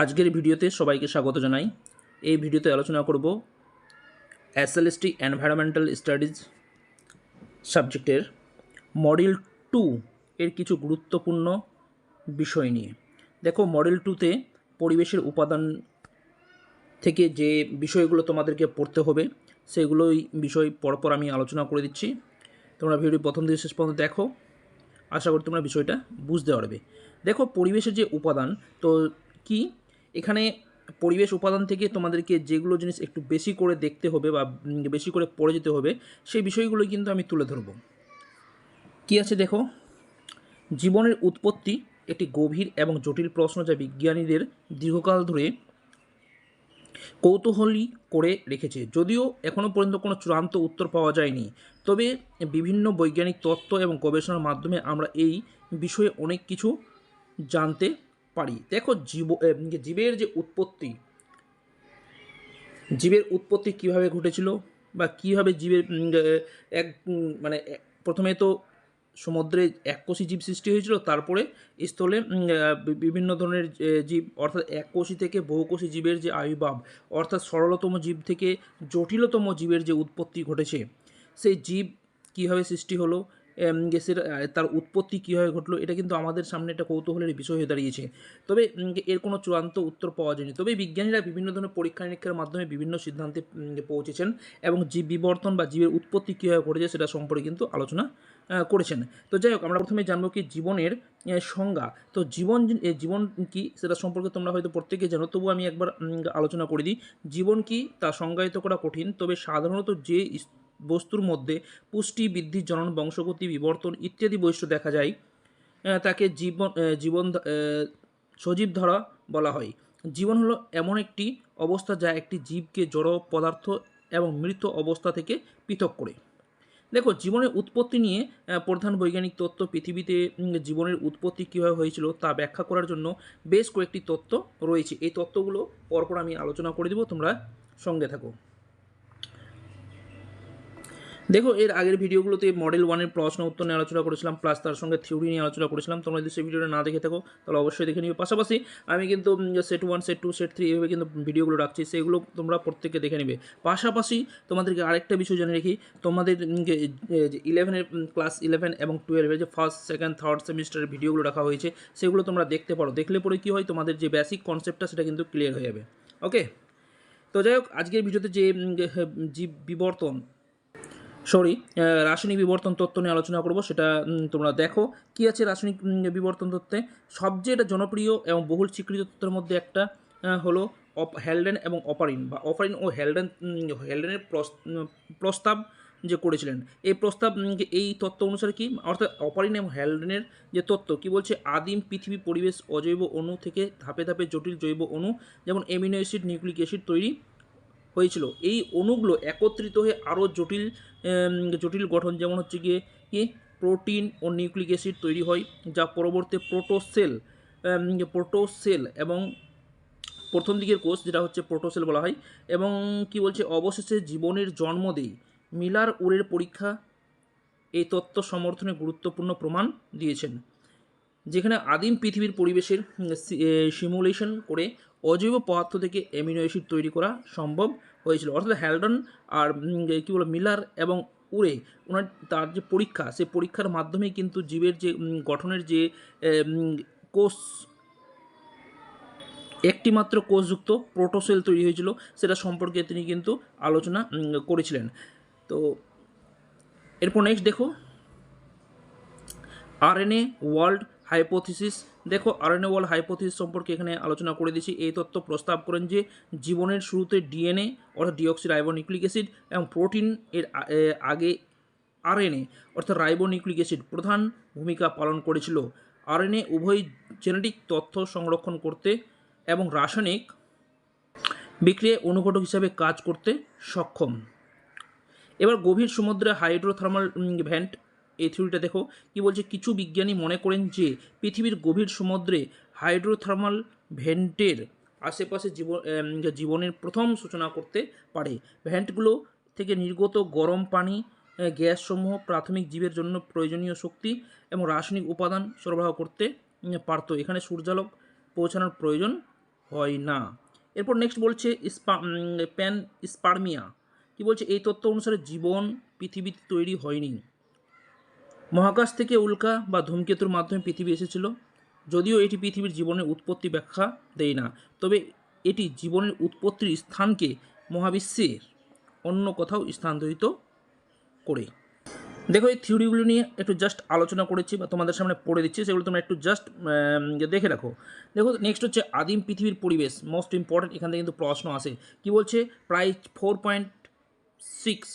আজকের ভিডিওতে সবাইকে স্বাগত জানাই। এই ভিডিওতে আলোচনা করব এসএলএসটি এনভায়রনমেন্টাল স্টাডিজ সাবজেক্টের মডেল টু এর কিছু গুরুত্বপূর্ণ বিষয় নিয়ে। দেখো মডেল টুতে পরিবেশের উপাদান থেকে যে বিষয়গুলো তোমাদেরকে পড়তে হবে, সেগুলোই বিষয় পরপর আমি আলোচনা করে দিচ্ছি। তোমরা ভিডিও প্রথম থেকে শেষ পর্যন্ত দেখো। আশা করি তোমরা বিষয়টা বুঝতে পারবে। দেখো, পরিবেশের যে উপাদান, তো কি? এখানে পরিবেশ উপাদান থেকে তোমাদেরকে যেগুলো জিনিস একটু বেশি করে দেখতে হবে বা বেশি করে পড়ে যেতে হবে, সেই বিষয়গুলো কিন্তু আমি তুলে ধরব। কি আছে দেখো? জীবনের উৎপত্তি একটি গভীর এবং জটিল প্রশ্ন যা বিজ্ঞানীদের দীর্ঘকাল ধরে কৌতূহলী করে রেখেছে। যদিও এখনও পর্যন্ত কোনো চূড়ান্ত উত্তর পাওয়া যায়নি, তবে বিভিন্ন বৈজ্ঞানিক তত্ত্ব এবং গবেষণার মাধ্যমে আমরা এই বিষয়ে অনেক কিছু জানতে পারি। দেখো জীব জীবের যে উৎপত্তি, জীবের উৎপত্তি কীভাবে ঘটেছিল বা কীভাবে জীবের এক মানে প্রথমে তো সমুদ্রে এককোষী জীব সৃষ্টি হয়েছিল, তারপরে স্থলে বিভিন্ন ধরনের জীব, অর্থাৎ এককোষী থেকে বহুকোষী জীবের যে আবির্ভাব অর্থাৎ সরলতম জীব থেকে জটিলতম জীবের যে উৎপত্তি ঘটেছে, সেই জীব কীভাবে সৃষ্টি হলো গ্যাসের তার উৎপত্তি কীভাবে ঘটলো, এটা কিন্তু আমাদের সামনে একটা কৌতূহলের বিষয় হয়ে দাঁড়িয়েছে। তবে এর কোনো চূড়ান্ত উত্তর পাওয়া যায়নি। তবে বিজ্ঞানীরা বিভিন্ন ধরনের পরীক্ষা নিরীক্ষার মাধ্যমে বিভিন্ন সিদ্ধান্তে পৌঁছেছেন এবং জীব বিবর্তন বা জীবের উৎপত্তি কীভাবে ঘটেছে সেটা সম্পর্কে কিন্তু আলোচনা করেছেন। তো যাই হোক, আমরা প্রথমে জানব কি জীবনের সংজ্ঞা। তো জীবন জীবন কি সেটা সম্পর্কে তোমরা হয়তো প্রত্যেকে জানো তবু আমি একবার আলোচনা করে দিই। জীবন কি তা সংজ্ঞায়িত করা কঠিন, তবে সাধারণত যে বস্তুর মধ্যে পুষ্টি বৃদ্ধি, জনন, বংশগতি, বিবর্তন ইত্যাদি বৈশিষ্ট্য দেখা যায়। তাকে জীবন জীবন সজীব ধরা বলা হয়। জীবন হলো এমন একটি অবস্থা যা একটি জীবকে জড় পদার্থ এবং মৃত অবস্থা থেকে পৃথক করে। দেখো, জীবনের উৎপত্তি নিয়ে প্রধান বৈজ্ঞানিক তত্ত্ব পৃথিবীতে জীবনের উৎপত্তি কীভাবে হয়েছিল তা ব্যাখ্যা করার জন্য বেশ কয়েকটি তত্ত্ব রয়েছে। এই তত্ত্বগুলো পরপর আমি আলোচনা করে দেবো, তোমরা সঙ্গে থাকো। দেখো, এর আগের ভিডিওগুলোতে মডেল ওয়ানের প্রশ্ন উত্তর নিয়ে আলোচনা করেছিলাম প্লাস তার সঙ্গে থিওরি নিয়ে আলোচনা করেছিলাম। তোমরা যদি সেই ভিডিওটা না দেখে থাকো, তাহলে অবশ্যই দেখে নিবে পাশাপাশি আমি কিন্তু set one set two set three এভাবে কিন্তু ভিডিওগুলো রাখছি, সেগুলো তোমরা প্রত্যেকে দেখে নিবে। পাশাপাশি তোমাদেরকে আরেকটা বিষয় জানিয়ে রাখি, তোমাদের ইলেভেনের ক্লাস ইলেভেন এবং টুয়েলভের যে ফার্স্ট সেকেন্ড থার্ড সেমিস্টারের ভিডিওগুলো রাখা হয়েছে, সেগুলো তোমরা দেখতে পারো। দেখলে পরে কী হয়, তোমাদের যে বেসিক কনসেপ্টটা সেটা কিন্তু ক্লিয়ার হয়ে যাবে। ওকে তো যাই হোক, আজকের ভিডিওতে যে জীব বিবর্তন সরি রাসায়নিক বিবর্তন তত্ত্ব নিয়ে আলোচনা করব, সেটা তোমরা দেখো। কি আছে রাসায়নিক বিবর্তন তত্ত্বে? সবচেয়ে এটা জনপ্রিয় এবং বহুল স্বীকৃত তত্ত্বের মধ্যে একটা হলো অপ হ্যালডেন এবং অপারিন বা অপারিন ও হ্যালডেন হ্যালডেনের প্রস- প্রস্তাব যে করেছিলেন। এই প্রস্তাব এই তত্ত্ব অনুসারে কি? অর্থাৎ অপারিন এবং হ্যালডেনের যে তত্ত্ব, কি বলছে? আদিম পৃথিবী পরিবেশ অজৈব অণু থেকে ধাপে ধাপে জটিল জৈব অণু, যেমন এমিনো অ্যাসিড, নিউক্লিক অ্যাসিড তৈরি হয়েছিল। এই অণুগুলো একত্রিত হয়ে আরও জটিল জটিল গঠন যেমন হচ্ছে গিয়ে কি? প্রোটিন ও নিউক্লিক অ্যাসিড তৈরি হয়, যা পরবর্তী প্রোটোসেল প্রোটোসেল এবং প্রথম দিকের কোষ, যেটা হচ্ছে প্রোটোসেল বলা হয়, এবং কি বলছে? অবশেষে জীবনের জন্ম দেয় মিলার উরের পরীক্ষা এই তত্ত্ব সমর্থনে গুরুত্বপূর্ণ প্রমাণ দিয়েছেন। যেখানে আদিম পৃথিবীর পরিবেশের সিমুলেশন করে অজৈব পদার্থ থেকে অ্যামিনো অ্যাসিড তৈরি করা সম্ভব হয়েছিল। অর্থাৎ হ্যালডন আর কী বলো মিলার এবং উড়ে ওনার তার যে পরীক্ষা সেই পরীক্ষার মাধ্যমেই কিন্তু জীবের যে গঠনের যে কোষ একটি মাত্র কোষযুক্ত প্রোটোসেল তৈরি হয়েছিল, সেটা সম্পর্কে তিনি কিন্তু আলোচনা করেছিলেন। তো, এরপর নেক্সট দেখো। RNA world hypothesis. দেখো আরএনএ ওয়ার্ল্ড হাইপোথিসিস সম্পর্কে এখানে আলোচনা করে দিয়েছি। এই তত্ত্ব প্রস্তাব করেন যে, জীবনের শুরুতে ডিএনএ অর্থাৎ ডিঅক্সি রাইবোনিউক্লিক অ্যাসিড এবং প্রোটিন এর আগে আরএনএ অর্থাৎ রাইবোনিউক্লিক অ্যাসিড প্রধান ভূমিকা পালন করেছিল। আরএনএ উভয় জেনেটিক তথ্য সংরক্ষণ করতে এবং রাসায়নিক বিক্রিয়ায় অনুঘটক হিসাবে কাজ করতে সক্ষম। এবার গভীর সমুদ্রে হাইড্রোথার্মাল ভ্যান্ট এই থিওরিটা দেখো। কি বলছে? কিছু বিজ্ঞানী মনে করেন যে পৃথিবীর গভীর সমুদ্রে হাইড্রোথার্মাল ভেন্টের আশেপাশে জীবন জীবনের প্রথম সূচনা করতে পারে। ভ্যান্টগুলো থেকে নির্গত গরম পানি গ্যাসসমূহ প্রাথমিক জীবের জন্য প্রয়োজনীয় শক্তি এবং রাসায়নিক উপাদান সরবরাহ করতে পারত। এখানে সূর্যালোক পৌঁছানোর প্রয়োজন হয় না। এরপর নেক্সট বলছে প্যান, স্পার্মিয়া। কি বলছে? এই তত্ত্ব অনুসারে জীবন পৃথিবীতে তৈরি হয়নি। মহাকাশ থেকে উল্কা বা ধূমকেতুর মাধ্যমে পৃথিবী এসেছিল, যদিও এটি পৃথিবীর জীবনের উৎপত্তি ব্যাখ্যা দেয় না। তবে এটি জীবনের উৎপত্তির স্থানকে মহাবিশ্বের অন্য কোথাও স্থানান্তরিত করে। দেখো, এই থিওরিগুলো নিয়ে একটু জাস্ট আলোচনা করেছি বা তোমাদের সামনে পড়ে দিচ্ছি, সেগুলো তোমরা একটু জাস্ট দেখে রাখো। দেখো নেক্সট হচ্ছে আদিম পৃথিবীর পরিবেশ মোস্ট ইম্পর্টেন্ট এখান থেকে কিন্তু প্রশ্ন আসে। কি বলছে? প্রায় ফোর পয়েন্ট সিক্স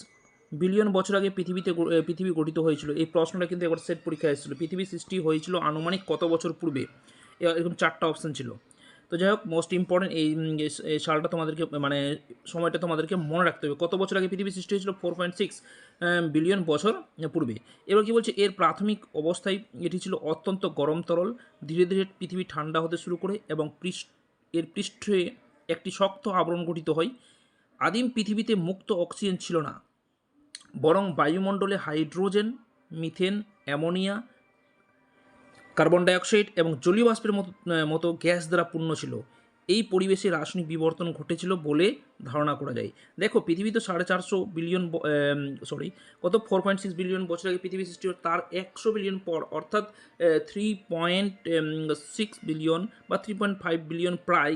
বিলিয়ন বছর আগে পৃথিবীতে পৃথিবী গঠিত হয়েছিল। এই প্রশ্নটা কিন্তু একবার সেট পরীক্ষায় এসেছিল। পৃথিবী সৃষ্টি হয়েছিল আনুমানিক কত বছর পূর্বে? এরকম চারটা অপশন ছিল। তো যাই হোক মোস্ট ইম্পর্টেন্ট এই সালটা তোমাদেরকে মানে সময়টা তোমাদেরকে মনে রাখতে হবে। কত বছর আগে পৃথিবী সৃষ্টি হয়েছিল? ফোর পয়েন্ট সিক্স বিলিয়ন বছর পূর্বে। এবার কি বলছে? এর প্রাথমিক অবস্থায় এটি ছিল অত্যন্ত গরম তরল। ধীরে ধীরে পৃথিবী ঠান্ডা হতে শুরু করে এবং পৃষ্ঠ, এর পৃষ্ঠে একটি শক্ত আবরণ গঠিত হয়। আদিম পৃথিবীতে মুক্ত অক্সিজেন ছিল না। বরং বায়ুমণ্ডলে hydrogen, methane, ammonia, carbon dioxide এবং জলীয় বাষ্পের মতো মতো গ্যাস দ্বারা পূর্ণ ছিল। এই পরিবেশে রাসায়নিক বিবর্তন ঘটেছিল বলে ধারণা করা যায়। দেখো, পৃথিবী তো সাড়ে চারশো বিলিয়ন সরি কত? ফোর পয়েন্ট সিক্স বিলিয়ন বছর আগে পৃথিবী সৃষ্টি তার একশো বিলিয়ন পর, অর্থাৎ থ্রি পয়েন্ট সিক্স বিলিয়ন বা থ্রি পয়েন্ট ফাইভ বিলিয়ন প্রায়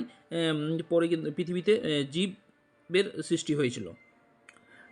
পরে কিন্তু পৃথিবীতে জীবের সৃষ্টি হয়েছিল।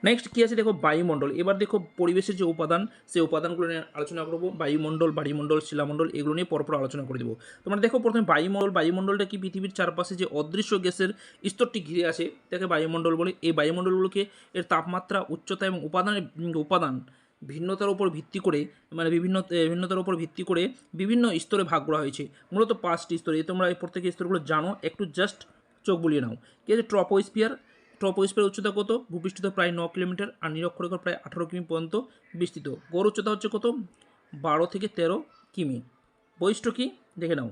নেক্সট কী আছে দেখো বায়ুমণ্ডল। এবার দেখো পরিবেশের যে উপাদান, সেই উপাদানগুলো নিয়ে আলোচনা করব। বায়ুমণ্ডল বায়ুমণ্ডল, শিলামণ্ডল, এগুলো নিয়ে পরপর আলোচনা করে দেবো। তোমরা দেখো প্রথমে বায়ুমণ্ডল, বায়ুমণ্ডলটা কি পৃথিবীর চারপাশে যে অদৃশ্য গ্যাসের স্তরটি ঘিরে আছে তাকে বায়ুমণ্ডল বলে। এই বায়ুমণ্ডলগুলোকে এর তাপমাত্রা, উচ্চতা এবং উপাদানের উপাদান ভিন্নতার উপর ভিত্তি করে মানে বিভিন্ন ভিন্নতার উপর ভিত্তি করে বিভিন্ন স্তরে ভাগ করা হয়েছে। মূলত পাঁচটি স্তরে। তোমরা এই প্রত্যেক স্তরগুলো জানো। একটু জাস্ট চোখ বুলিয়ে নাও। কি আছে? ট্রপোস্পিয়ার ট্রপোস্পিয়ার উচ্চতা কত? ভূপিষ্ঠিত প্রায় ন কিলোমিটার আর নিরক্ষরেখা প্রায় আঠারো কিমি পর্যন্ত বিস্তৃত। গড় উচ্চতা হচ্ছে কত? বারো থেকে তেরো কিমি। বৈশিষ্ট্য কী? দেখে নাও।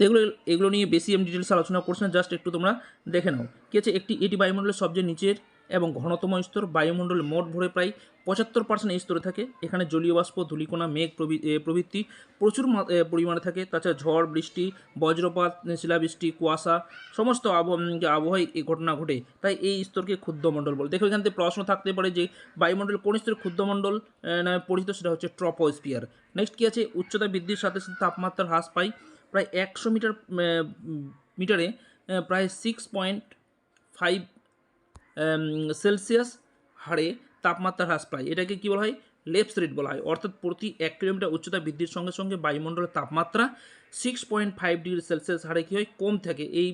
এগুলো এগুলো নিয়ে বেশি আমি ডিটেলস আলোচনা করছি না জাস্ট একটু তোমরা দেখে নাও। কী আছে? একটি, এটি বায়ুমণ্ডলের সবচেয়ে নিচের এবং ঘনতম স্তর বায়ুমণ্ডলের মোট ভরে প্রায় পঁচাত্তর পার্সেন্ট স্তরে থাকে। এখানে জলীয় বাষ্প, ধূলিকণা, মেঘ প্রভৃ- প্রভৃতি প্রচুর পরিমাণে থাকে। তাছাড়া ঝড়, বৃষ্টি, বজ্রপাত, শিলাবৃষ্টি, কুয়াশা, সমস্ত আবহাওয়ায় এই ঘটনা ঘটে। তাই এই স্তরকে ক্ষুদ্রমণ্ডল বলে। দেখো, এখান থেকে প্রশ্ন থাকতে পারে যে বায়ুমণ্ডল কোন স্তরে ক্ষুদ্রমণ্ডল নামে পরিচিত? সেটা হচ্ছে ট্রপোস্পিয়ার নেক্সট কী আছে? উচ্চতা বৃদ্ধির সাথে সাথে তাপমাত্রা হ্রাস পায় প্রায় একশো মিটার মিটারে প্রায় সিক্স পয়েন্ট ফাইভ সেলসিয়াস হারে তাপমাত্রা হ্রাস পায়। এটাকে কী বলা হয়? লেপস রেট বলা হয়। অর্থাৎ প্রতি এক কিলোমিটার উচ্চতা বৃদ্ধির সঙ্গে সঙ্গে বায়ুমণ্ডলের তাপমাত্রা six point five degree Celsius হারে কী হয়? কম থাকে। এই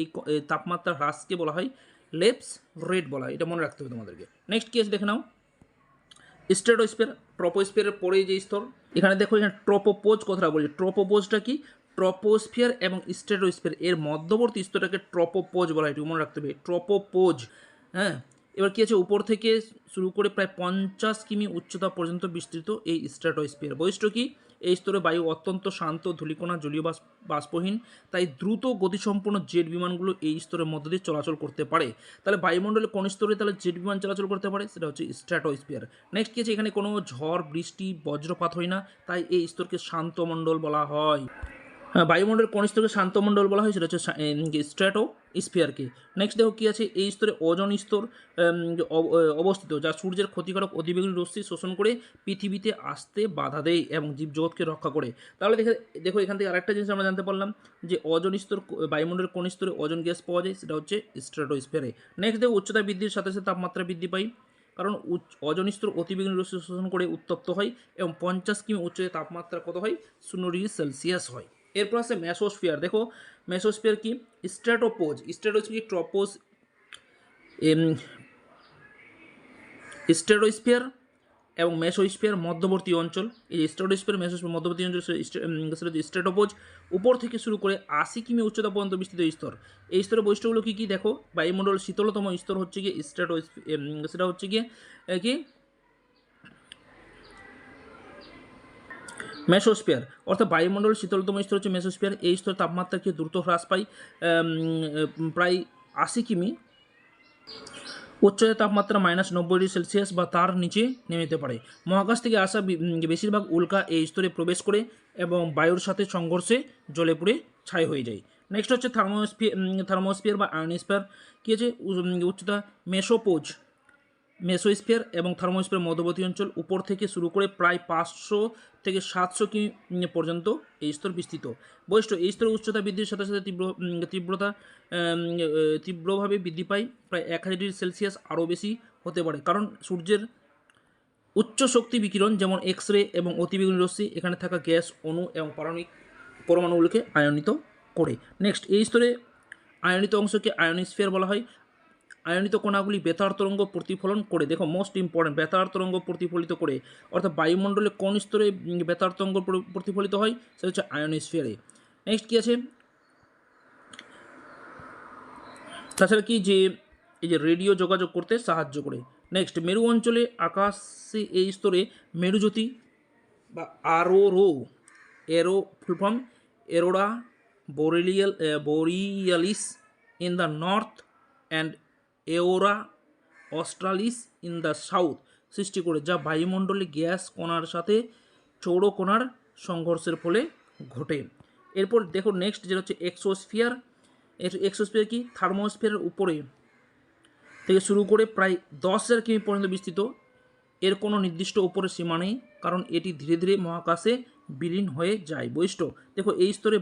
এই তাপমাত্রা হ্রাসকে বলা হয় লেপস রেট বলা হয়। এটা মনে রাখতে হবে তোমাদেরকে। নেক্সট কেস দেখে নাও। স্টেটোস্পিয়ার ট্রপোস্পিয়ারের পরে যে স্তর, এখানে দেখো এখানে ট্রপোপোজ কথাটা বলছি। ট্রপোপোজটা কি? ট্রপোস্ফিয়ার এবং স্টেটোস্ফিয়ার এর মধ্যবর্তী স্তরটাকে ট্রপোপোজ বলা হয়। এটুকু মনে রাখতে হবে। ট্রপোপোজ। হ্যাঁ? এবার কী আছে? উপর থেকে শুরু করে প্রায় পঞ্চাশ কিমি উচ্চতা পর্যন্ত বিস্তৃত এই স্ট্র্যাটোস্ফিয়ার। বৈশিষ্ট্য কি? এই স্তরে বায়ু অত্যন্ত শান্ত, ধূলিকণা, জলীয় বাষ্প বাষ্পহীন, তাই দ্রুত গতিসম্পন্ন জেট বিমানগুলো এই স্তরের মধ্য দিয়ে চলাচল করতে পারে। তাহলে বায়ুমণ্ডলে কোন স্তরে তাহলে জেট বিমান চলাচল করতে পারে? সেটা হচ্ছে স্ট্র্যাটোস্ফিয়ার। নেক্সট কি আছে? এখানে কোনো ঝড়, বৃষ্টি, বজ্রপাত হয় না, তাই এই স্তরকে শান্ত মণ্ডল বলা হয়। হ্যাঁ, বায়ুমণ্ডলের কোন স্তরকে শান্ত মণ্ডল বলা হয় সেটা হচ্ছে স্ট্র্যাটো স্পিয়ারকে নেক্সট দেখো কী আছে এই স্তরে ওজন স্তর অব- অবস্থিত যা সূর্যের ক্ষতিকারক অতিবেগুনি রশ্মি শোষণ করে পৃথিবীতে আসতে বাধা দেয় এবং জীবজগৎকে রক্ষা করে। তাহলে দেখে দেখো এখান থেকে আরেকটা জিনিস আমরা জানতে পারলাম যে ওজন স্তর বায়ুমণ্ডলের কোন স্তরে ওজন গ্যাস পাওয়া যায় সেটা হচ্ছে স্ট্র্যাটোস্ফিয়ারে নেক্সট দেখো উচ্চতা বৃদ্ধির সাথে সাথে তাপমাত্রা বৃদ্ধি পায় কারণ উচ্চ- ওজন স্তর অতিবেগুনি রশ্মি শোষণ করে উত্তপ্ত হয় এবং পঞ্চাশ কিমি উচ্চতায় তাপমাত্রা কত হয়? শূন্য ডিগ্রি সেলসিয়াস হয়। এরপর আছে মেসোস্ফিয়ার দেখো মেসোস্ফিয়ার কি? স্ট্র্যাটোপোজ কি? ট্রপোজ স্টেরোস্ফিয়ার এবং মেসোস্ফিয়ার মধ্যবর্তী অঞ্চল। এই যে স্টেরোস্ফিয়ার মেসোস্ফিয়ার মধ্যবর্তী অঞ্চল সেটা হচ্ছে স্ট্রেটোপোজ উপর থেকে শুরু করে আশি কিমি উচ্চতা পর্যন্ত বিস্তৃত স্তর। এই স্তরের বৈশিষ্ট্যগুলো কী কী? দেখো, বায়ুমণ্ডল শীতলতম স্তর হচ্ছে গিয়ে স্ট্রেটো সেটা হচ্ছে গিয়ে কি? মেসোস্ফিয়ার, অর্থাৎ বায়ুমণ্ডলের শীতলতম স্তর হচ্ছে মেসোস্ফিয়ার। এই স্তর তাপমাত্রা কি দ্রুত হ্রাস পায় প্রায় আশি কিমি। উচ্চতায় তাপমাত্রা মাইনাস নব্বই ডিগ্রি সেলসিয়াস বা তার নিচে নেমে যেতে পারে। মহাকাশ থেকে আসা বেশিরভাগ উল্কা এই স্তরে প্রবেশ করে এবং বায়ুর সাথে সংঘর্ষে জলে পুড়ে ছাই হয়ে যায়। নেক্সট হচ্ছে থার্মোস্ফিয়ার থার্মোস্ফিয়ার বা আয়নোস্ফিয়ার। কী আছে? উচ্চতা মেসোপোজ, মেসোস্ফিয়ার এবং থার্মোস্ফিয়ার মধ্যবর্তী অঞ্চল উপর থেকে শুরু করে প্রায় পাঁচশো থেকে সাতশো কিমি পর্যন্ত এই স্তর বিস্তৃত। বৈশিষ্ট্য, এই স্তরের উচ্চতা বৃদ্ধির সাথে সাথে তীব্র তীব্রতা তীব্রভাবে বৃদ্ধি পায়, প্রায় এক হাজার ডিগ্রি সেলসিয়াস আরও বেশি হতে পারে। কারণ সূর্যের উচ্চ শক্তি বিকিরণ যেমন এক্স রে এবং অতিবেগুনি রশ্মি এখানে থাকা গ্যাস, অণু এবং পারমাণবিক পরমাণুগুলোকে আয়নিত করে। নেক্সট, এই স্তরে আয়নিত অংশকে আয়নোস্ফিয়ার বলা হয়। আয়নিত কণাগুলি বেতার তরঙ্গ প্রতিফলন করে, দেখো মোস্ট ইম্পর্টেন্ট বেতার তরঙ্গ প্রতিফলিত করে, অর্থাৎ বায়ুমণ্ডলে কোন স্তরে বেতার তরঙ্গ প্রতিফলিত হয়? সেটা হচ্ছে আয়নোস্ফিয়ারে। নেক্সট কী আছে? তাছাড়া কি যে, এই যে রেডিও যোগাযোগ করতে সাহায্য করে। নেক্সট মেরু অঞ্চলে আকাশে এই স্তরে মেরুজ্যোতি বা আরও রো এরো full form aurora borealis borealis in the north and aurora australis in the south সৃষ্টি করে, যা বায়ুমণ্ডলে গ্যাস কণার সাথে চৌড় কণার সংঘর্ষের ফলে ঘটে। এরপর দেখো নেক্সট যেটা হচ্ছে এক্সোস্ফিয়ার এক্সোস্ফিয়ার কি? থার্মোস্ফিয়ারের উপরে থেকে শুরু করে প্রায় দশ হাজার কিমি পর্যন্ত বিস্তৃত। এর কোনো নির্দিষ্ট উপরের সীমা নেই, কারণ এটি ধীরে ধীরে মহাকাশে বিলীন হয়ে যায়। বৈশিষ্ট্য দেখো এই স্তরে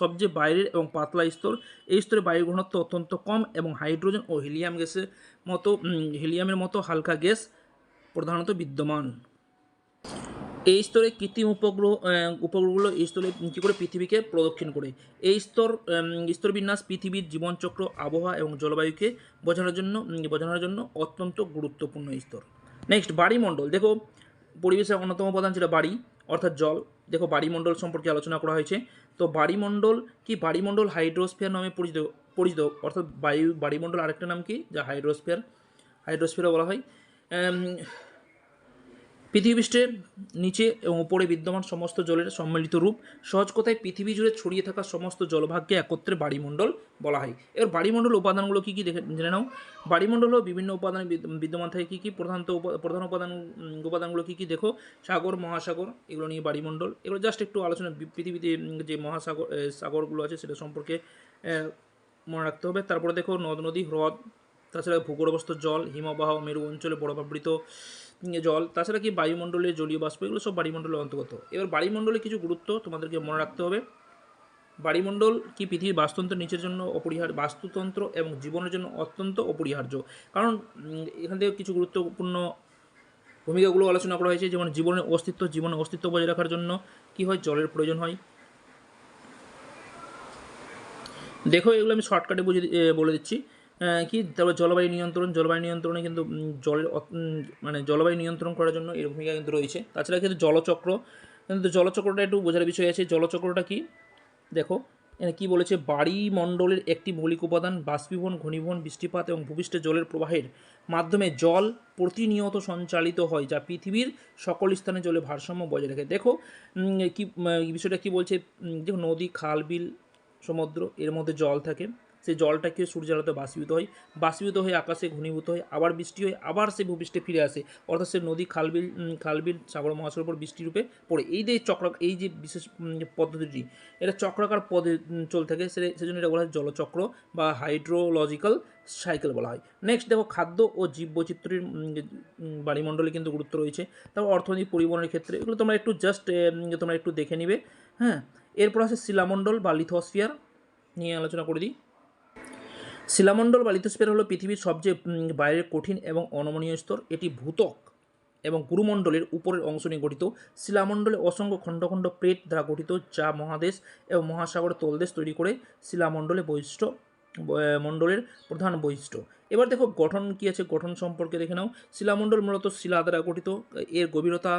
সবচেয়ে বাইরের এবং পাতলা স্তর এই স্তরে বায়ু ঘনত্ব অত্যন্ত কম এবং হাইড্রোজেন ও হিলিয়াম গ্যাসের মতো হিলিয়ামের মতো হালকা গ্যাস প্রধানত বিদ্যমান। এই স্তরে কৃত্রিম উপগ্রহ উপগ্রহগুলো এই স্তরে কী করে পৃথিবীকে প্রদক্ষিণ করে? এই স্তর উম, স্তর বিন্যাস পৃথিবীর জীবনচক্র আবহাওয়া এবং জলবায়ুকে বোঝানোর জন্য বোঝানোর জন্য অত্যন্ত গুরুত্বপূর্ণ স্তর। নেক্সট বাড়িমণ্ডল দেখো পরিবেশের অন্যতম প্রধান ছিল বাড়ি অর্থাৎ জল। দেখো বাড়িমণ্ডল সম্পর্কে আলোচনা করা হয়েছে। তো বাড়িমণ্ডল কি বাড়িমণ্ডল হাইড্রোস্ফিয়ার নামে পরিচিত পরিচিত? অর্থাৎ বায়ু বাড়িমণ্ডল আরেকটা নাম কি? যা হাইড্রোস্ফিয়ার, হাইড্রোস্ফিয়ারও বলা হয়। পৃথিবীপৃষ্ঠের নিচে এবং উপরে বিদ্যমান সমস্ত জলের সম্মিলিত রূপ। সহজ কথায়, পৃথিবী জুড়ে ছড়িয়ে থাকা সমস্ত জলভাগকে একত্রে বাড়িমণ্ডল বলা হয়। এবার বাড়িমণ্ডল উপাদানগুলো কী কী দেখে জেনে নাও। বাড়িমণ্ডল বিভিন্ন উপাদান বিদ্যমান থাকে কী কী? প্রধানত প্রধান উপাদান উপাদানগুলো কী কী দেখো? সাগর, মহাসাগর, এগুলো নিয়ে বাড়িমণ্ডল। এগুলো জাস্ট একটু আলোচনা পৃথিবীতে যে মহাসাগর সাগরগুলো আছে সেটা সম্পর্কে মনে রাখতে হবে। তারপরে দেখো নদ, নদী, হ্রদ, তাছাড়া ভূগর্ভস্থ জল, হিমবাহ, মেরু অঞ্চলে বরফাবৃত জল, তাছাড়া কি বায়ুমণ্ডলের জলীয় বাষ্প, এগুলো সব বায়ুমণ্ডলের অন্তর্গত। এবার বায়ুমণ্ডলে কিছু গুরুত্ব তোমাদেরকে মনে রাখতে হবে। বায়ুমণ্ডল কি পৃথিবীর বাস্তুতন্ত্র নিচের জন্য অপরিহার্য, বাস্তুতন্ত্র এবং জীবনের জন্য অত্যন্ত অপরিহার্য? কারণ এখান থেকে কিছু গুরুত্বপূর্ণ ভূমিকাগুলো আলোচনা করা হয়েছে, যেমন জীবনের অস্তিত্ব জীবনের অস্তিত্ব বজায় রাখার জন্য কি হয়? জলের প্রয়োজন হয়। দেখো, এগুলো আমি শর্টকাটে বুঝে বলে দিচ্ছি। কি? তারপর জলবায়ু নিয়ন্ত্রণ, জলবায়ু নিয়ন্ত্রণে কিন্তু জলের মানে জলবায়ু নিয়ন্ত্রণ করার জন্য এর ভূমিকা কিন্তু রয়েছে। তাছাড়া কিন্তু জলচক্র, কিন্তু জলচক্রটা একটু বোঝার বিষয় আছে, জলচক্রটা কি? দেখো, এখানে কী বলেছে? বাড়িমণ্ডলের একটি মৌলিক উপাদান বাষ্পীভবন, ঘনীভবন, বৃষ্টিপাত এবং ভূপৃষ্ঠে জলের প্রবাহের মাধ্যমে জল প্রতিনিয়ত সঞ্চালিত হয়, যা পৃথিবীর সকল স্থানে জলের ভারসাম্য বজায় রাখে। দেখো কি বিষয়টা কি বলছে? দেখো, নদী, খাল, বিল, সমুদ্র, এর মধ্যে জল থাকে। সেই জলটাকে সূর্যের আলোতে বাষ্পীভূত হয় বাষ্পীভূত হয়ে আকাশে ঘনীভূত হয় আবার বৃষ্টি হয় আবার সে ভূপৃষ্ঠে ফিরে আসে। অর্থাৎ সে নদী খালবিল খালবিল সাগর মহাসাগর উপর বৃষ্টি রূপে পড়ে। এই যে চক্র এই যে বিশেষ পদ্ধতিটি এটা চক্রাকার পদে চলতে থাকে। সেজন্য এটা বলা হয় জলচক্র বা হাইড্রোলজিক্যাল সাইকেল বলা হয়। নেক্সট দেখো খাদ্য ও জীব বৈচিত্র্যের উম, উম, বাড়িমণ্ডলে কিন্তু গুরুত্ব রয়েছে। তারপর অর্থনৈতিক পরিবহনের ক্ষেত্রে এগুলো তোমরা একটু জাস্ট তোমরা একটু দেখে নিবে। হ্যাঁ? এরপর আছে শিলামণ্ডল বা লিথোস্ফিয়ার নিয়ে আলোচনা করে দিই। শিলামণ্ডল বা লিথোস্ফিয়ার হলো পৃথিবীর সবচেয়ে বাইরের কঠিন এবং অনমনীয় স্তর। এটি ভূতক এবং গুরুমণ্ডলের উপরের অংশ নিয়ে গঠিত। শিলামণ্ডলে অসংখ্য খণ্ড খণ্ড প্লেট দ্বারা গঠিত যা মহাদেশ এবং মহাসাগর তলদেশ তৈরি করে শিলামণ্ডলে বৈশিষ্ট্য মণ্ডলের প্রধান বৈশিষ্ট্য। এবার দেখো গঠন কী আছে, গঠন সম্পর্কে দেখে নাও। শিলামণ্ডল মূলত শিলা দ্বারা গঠিত। এর গভীরতা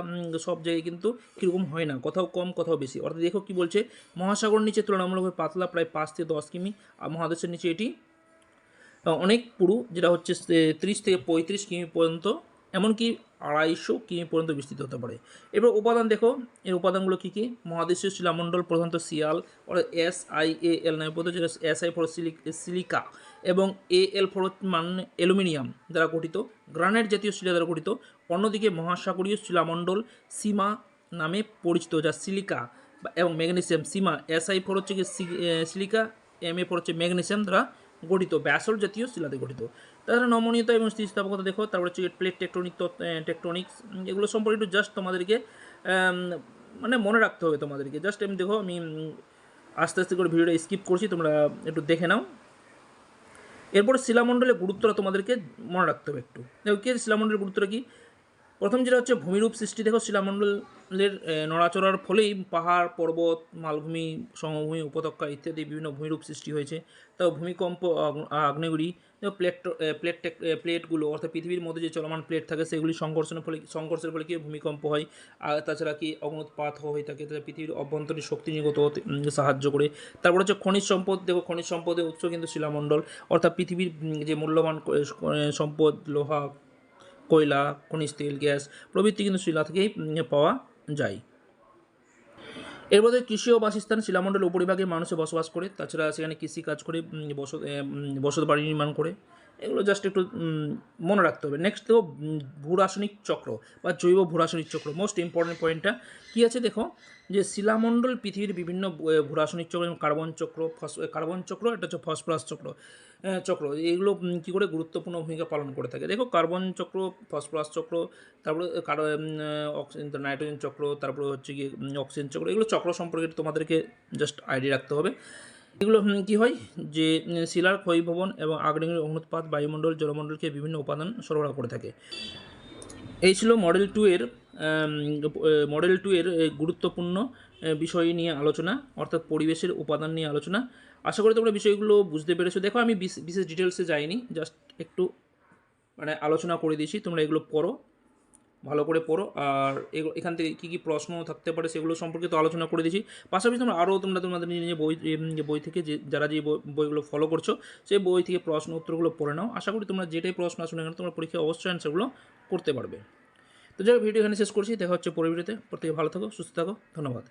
সব জায়গায় কিন্তু কীরকম হয় না, কোথাও কম, কোথাও বেশি। অর্থাৎ দেখো কী বলছে, মহাসাগর নিচে তুলনামূলকভাবে পাতলা, প্রায় পাঁচ থেকে দশ কিমি, আর মহাদেশের নিচে এটি অনেক পুরু, যেটা হচ্ছে ত্রিশ থেকে পঁয়ত্রিশ কিমি পর্যন্ত, এমনকি আড়াইশো কিমি পর্যন্ত বিস্তৃত হতে পারে। এবার উপাদান দেখো, এর উপাদানগুলো কী কী? মহাদেশীয় শিলামণ্ডল প্রধানত সিয়াল অর্থাৎ এস আই এ এল নামে পদ্ধতি যেটা এস আই ফর সিলিকা, এবং এ এল ফর মানে অ্যালুমিনিয়াম দ্বারা গঠিত, গ্রানাইট জাতীয় শিলা দ্বারা গঠিত, অন্যদিকে মহাসাগরীয় শিলামণ্ডল সীমা নামে পরিচিত, যা সিলিকা এবং ম্যাগনেসিয়াম, সিমা এসআই ফর হচ্ছে সিলিকা, এম এ ফর হচ্ছে ম্যাগনেসিয়াম দ্বারা গঠিত ব্যাসল্ট জাতীয় শিলাতে গঠিত। তাছাড়া নমনীয়তা এবং স্থিতিস্থাপকতা দেখো, তারপর হচ্ছে প্লেট টেকটনিক টেকটনিক্স এগুলো সম্পর্কে একটু জাস্ট তোমাদেরকে মানে মনে রাখতে হবে তোমাদেরকে। জাস্ট আমি দেখো, আমি আস্তে আস্তে করে ভিডিওটা স্কিপ করছি, তোমরা একটু দেখে নাও। এরপরে শিলামণ্ডলের গুরুত্বটা তোমাদেরকে মনে রাখতে হবে একটু। দেখো, কি শিলামণ্ডলের গুরুত্বটা কি? প্রথম যেটা হচ্ছে ভূমিরূপ সৃষ্টি, দেখো শিলামণ্ডলের নড়াচড়ার ফলেই পাহাড়, পর্বত, মালভূমি, সমভূমি, উপত্যকা ইত্যাদি বিভিন্ন ভূমিরূপ সৃষ্টি হয়েছে। তাও ভূমিকম্প, আগ- আগ্নেয়গিরি প্লেট প্লেট প্লেটগুলো, অর্থাৎ পৃথিবীর মধ্যে যে চলমান প্লেট থাকে, সেগুলি সংঘর্ষণের ফলে, সংঘর্ষের ফলে কি ভূমিকম্প হয়? আর তাছাড়া কি অগ্নুৎপাত হয়ে থাকে? তাছাড়া পৃথিবীর অভ্যন্তরীণ শক্তি নিগত সাহায্য করে। তারপর হচ্ছে খনিজ সম্পদ, দেখো খনিজ সম্পদের উৎস কিন্তু শিলামণ্ডল। অর্থাৎ পৃথিবীর যে মূল্যবান সম্পদ, লোহা কয়লা, খনিজ তেল, গ্যাস প্রভৃতি কিন্তু শিলা থেকেই পাওয়া যায়। এর মধ্যে কৃষি ও বাসস্থান শিলামণ্ডলের উপরিভাগে মানুষে বসবাস করে, তাছাড়া সেখানে কৃষি কাজ করে বসত বসত বাড়ি নির্মাণ করে। এগুলো জাস্ট একটু মনে রাখতে হবে। নেক্সট দেখো ভূরাসায়নিক চক্র বা জৈব ভূরাসায়নিক চক্র। মোস্ট ইম্পর্টেন্ট পয়েন্টটা কী আছে দেখো? যে শিলামণ্ডল পৃথিবীর বিভিন্ন ভূরাসায়নিক চক্র, এবং কার্বন চক্র, ফস কার্বন চক্র, এটা হচ্ছে ফসফরাস চক্র। চক্র। এইগুলো উম, কী করে গুরুত্বপূর্ণ ভূমিকা পালন করে থাকে? দেখো কার্বন চক্র ফসফরাস চক্র তারপরে অক্সিজেন নাইট্রোজেন চক্র তারপরে হচ্ছে গিয়ে অক্সিজেন চক্র এগুলো চক্র সম্পর্কে তোমাদেরকে জাস্ট আইডিয়া রাখতে হবে। এগুলো কি হয়? যে শিলার ক্ষয়ভবন এবং আগ্নেয় অগ্নুৎপাত বায়ুমণ্ডল জলমণ্ডলকে বিভিন্ন উপাদান সরবরাহ করে থাকে। এই ছিল মডেল টু এর মডেল টু এর গুরুত্বপূর্ণ বিষয় নিয়ে আলোচনা অর্থাৎ পরিবেশের উপাদান নিয়ে আলোচনা। আশা করি তোমরা বিষয়গুলো বুঝতে পেরেছ। দেখো, আমি বিশ- বিশেষ ডিটেলসে যাইনি জাস্ট একটু মানে আলোচনা করে দিয়েছি, তোমরা এগুলো পড়ো, ভালো করে পড়ো, আর এখান থেকে কী কী প্রশ্ন থাকতে পারে সেগুলো সম্পর্কে তো আলোচনা করে দিয়েছি। পাশাপাশি তোমরা আরও তোমরা তোমাদের নিজে বই যে বই থেকে যে যারা যে বই- বইগুলো ফলো করছ, সেই বই থেকে প্রশ্ন উত্তরগুলো পড়ে নাও। আশা করি তোমরা যেটাই প্রশ্ন আসুন না কেন, তোমরা পরীক্ষায় অবশ্যই অ্যান্সারগুলো করতে পারবে। তো যাই ভিডিও এখানে শেষ করছি। দেখা হচ্ছে ভিডিওতে প্রত্যেকে ভালো থাকো, সুস্থ থাকো। ধন্যবাদ।